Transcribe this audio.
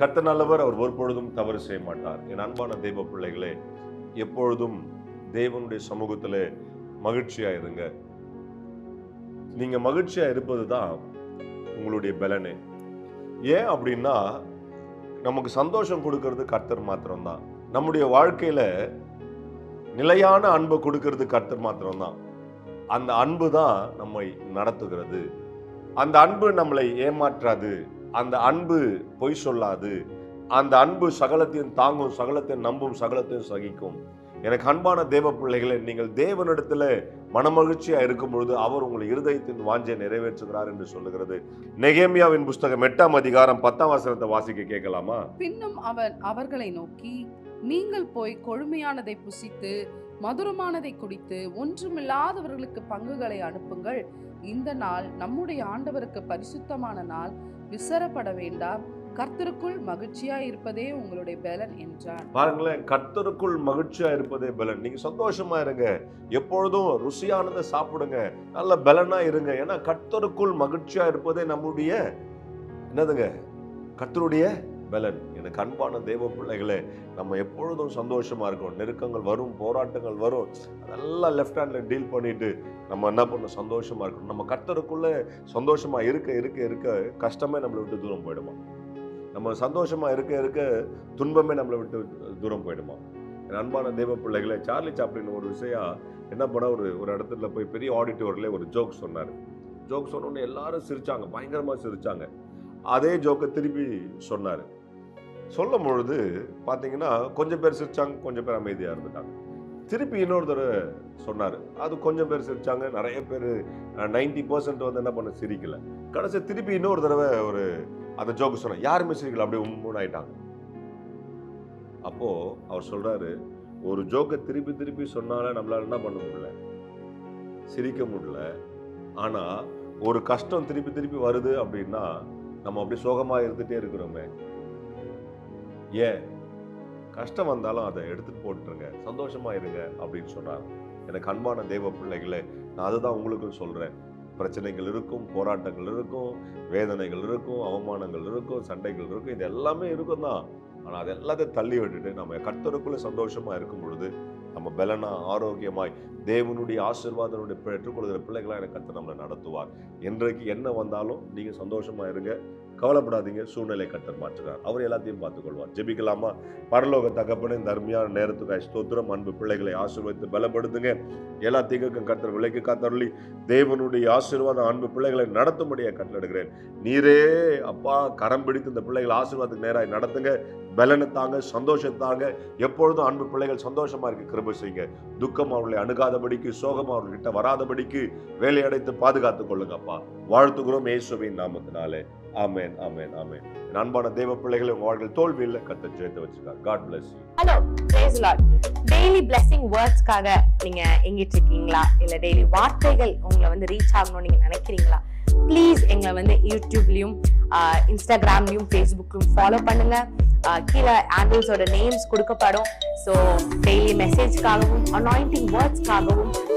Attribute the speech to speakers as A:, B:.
A: கத்த நல்லவர் அவர் ஒருபொழுதும் தவறு செய்ய மாட்டார். என் அன்பான தெய்வ பிள்ளைகளே எப்பொழுதும் தேவனுடைய சமூகத்தில் மகிழ்ச்சியா இருங்க நீங்க மகிழ்ச்சியா இருப்பது தான் உங்களுடைய பலனே. ஏன் அப்படின்னா நமக்கு சந்தோஷம் கொடுக்கறது கர்த்தர் மாத்திரம்தான். நம்முடைய வாழ்க்கையில நிலையான அன்பை கொடுக்கறது கர்த்தர் மாத்திரம்தான். அந்த அன்பு தான் நம்மை நடத்துகிறது. அந்த அன்பு நம்மளை ஏமாற்றாது. அந்த அன்பு பொய் சொல்லாது. அந்த அன்பு சகலத்தையும் தாங்கும் சகலத்தையும் நம்பும் சகலத்தையும் சகிக்கும். எனக்கு அன்பான தேவ பிள்ளைகளை நீங்கள் தேவனிடத்தில் மனமகிழ்ச்சியாக இருக்கும் பொழுது அவர் உங்கள் இருதயத்தின் வாஞ்சை நிறைவேற்றுகிறார் என்று சொல்லுகிறது. நெகேமியாவின் புஸ்தகம் எட்டாம் அதிகாரம் பத்தாம் வசனத்தை வாசிக்க கேட்கலாமா?
B: பின்னும் அவன் அவர்களை நோக்கி நீங்கள் போய் கொழுமையானதை புசித்து மதுரமானதை குடித்து ஒன்றுமில்லாதவர்களுக்கு பங்குகளை அனுப்புங்கள். இந்த நாள் நம்முடைய ஆண்டவருக்கு பரிசுத்தமான நாள். விசரப்பட வேண்டாம். கர்த்தருக்குள் மகிழ்ச்சியா இருப்பதே உங்களுடைய பலன் என்றார்
A: பாருங்களேன் கர்த்தருக்குள் மகிழ்ச்சியா இருப்பதே பலன். நீங்க சந்தோஷமா இருங்க. எப்பொழுதும் ருசியானதை சாப்பிடுங்க. நல்ல பலனா இருங்க. ஏன்னா கர்த்தருக்குள் மகிழ்ச்சியா இருப்பதே நம்முடைய என்னதுங்க? கர்த்தருடைய பலன். எனக்கு அன்பான தேவ பிள்ளைகளே நம்ம எப்பொழுதும் சந்தோஷமாக இருக்கோம். நெருக்கங்கள் வரும் போராட்டங்கள் வரும். அதெல்லாம் லெஃப்ட் ஹேண்டில் டீல் பண்ணிட்டு நம்ம என்ன பண்ணணும்? சந்தோஷமாக இருக்கணும். நம்ம கர்த்தருக்குள்ளே சந்தோஷமாக இருக்க இருக்க இருக்க கஷ்டமே நம்மளை விட்டு தூரம் போயிடுமா? நம்ம சந்தோஷமாக இருக்க இருக்க துன்பமே நம்மளை விட்டு தூரம் போயிடுமா? என் அன்பான தெய்வ பிள்ளைகளை சார்லி சாப்ளின் ஒரு விஷயம் என்ன பண்ண ஒரு ஒரு இடத்துல போய் பெரிய ஆடிட்டோரில் ஒரு ஜோக் சொன்னார். ஜோக் சொன்னோன்னு எல்லாரும் சிரித்தாங்க பயங்கரமாக சிரித்தாங்க அதே ஜோக்கை திருப்பி சொன்னார். சொல்லும் பொழுது பார்த்தீங்கன்னா கொஞ்சம் பேர் சிரிச்சாங்க கொஞ்சம் பேர் அமைதியாக இருந்துட்டாங்க. திருப்பி இன்னொரு தடவை சொன்னார். அது கொஞ்சம் பேர் சிரிச்சாங்க நிறைய பேர் நைன்டி பர்சன்ட் வந்து என்ன பண்ண சிரிக்கல. கடைசி திருப்பி இன்னொரு தடவை ஒரு அந்த ஜோக்கு சொன்னார். யாருமே சிரிக்கல. அப்படியே உம்முன்னு ஆயிட்டாங்க. அப்போ அவர் சொல்றாரு ஒரு ஜோக்கை திருப்பி திருப்பி சொன்னால நம்மளால என்ன பண்ண முடியல? சிரிக்க முடியல. ஆனா ஒரு கஷ்டம் திருப்பி திருப்பி வருது அப்படின்னா நம்ம அப்படியே சோகமா இருந்துட்டே இருக்கிறோமே. ஏன்? கஷ்டம் வந்தாலும் அதை எடுத்துட்டு போட்டுருங்க. சந்தோஷமா இருங்க அப்படின்னு சொன்னார் எனக்கு அன்பான தெய்வ பிள்ளைகளை நான் அதுதான் உங்களுக்கும் சொல்றேன். பிரச்சனைகள் இருக்கும் போராட்டங்கள் இருக்கும் வேதனைகள் இருக்கும் அவமானங்கள் இருக்கும் சண்டைகள் இருக்கும் இது எல்லாமே இருக்கும் தான். ஆனால் அது எல்லாத்தையும் தள்ளி விட்டுட்டு நம்ம கர்த்தருக்குள்ளே சந்தோஷமாக இருக்கும் பொழுது நம்ம பலனா ஆரோக்கியமாய் தேவனுடைய ஆசீர்வாதனுடைய பெற்றுக்கொள்கிற பிள்ளைகளாக எனக்கு கர்த்தர் நம்மளை நடத்துவார். இன்றைக்கு என்ன வந்தாலும் நீங்கள் சந்தோஷமா இருங்க. கவலைப்படாதீங்க. சூழ்நிலை கர்த்தர் மாற்றுகிறார் அவர் எல்லாத்தையும் பார்த்துக்கொள்வார். ஜெபிக்கலாமா? பரலோக தகப்பனே இந்த அருமையான நேரத்துக்கு ஸ்தோத்திரம். அன்பு பிள்ளைகளை ஆசீர்வதித்து பலப்படுத்துங்க. எல்லா தீங்குக்கும் விலைக்கு காத்தருளி. தேவனுடைய ஆசீர்வாதம் அன்பு பிள்ளைகளை நடத்தும்படியாக கட்டளிடுகிறேன் நீரே அப்பா கரம் பிடித்து இந்த பிள்ளைகளை ஆசீர்வாதத்துக்கு நேராக நடத்துங்க. பலனை தாங்க சந்தோஷத்தாங்க எப்பொழுதும் அன்பு பிள்ளைகள் சந்தோஷமா இருக்கு கிருப செய்யுங்க. துக்கம் அவர்களை அணுகாதபடிக்கு சோகம் அவர்கிட்ட வராதபடிக்கு வேலையடைத்து பாதுகாத்துக் கொள்ளுங்கப்பா. வாழ்த்துக்கிறோம் வாழ்த்துகிறோம் இயேசுவின் நாமத்தினாலே. ஆமேன் ஆமேன் ஆமேன். அன்பான தேவ பிள்ளைகளை உங்க வாழ்க்கையில் தோல்வி இல்லை கத்த ஜெயத்தை வச்சிருக்கார். God bless
C: hello praise Lord daily blessing வேர்ட்ஸ்க்காக நீங்க எங்கிட்டு இருக்கீங்களா இல்ல டெய்லி வார்த்தைகள் உங்களை வந்து ரீச் ஆகணும்னு நீங்க நினைக்கிறீங்களா? ப்ளீஸ் எங்களை வந்து யூடியூப்லயும் இன்ஸ்டாகிராம்லயும் ஃபேஸ்புக்லயும் ஃபாலோ பண்ணுங்க. கீழே ஆங்கிள்ஸோட நேம்ஸ் கொடுக்கப்படும். ஸோ டெய்லி மெசேஜ்க்காகவும் அனாயிண்டிங் வேர்ட்ஸ்க்காகவும்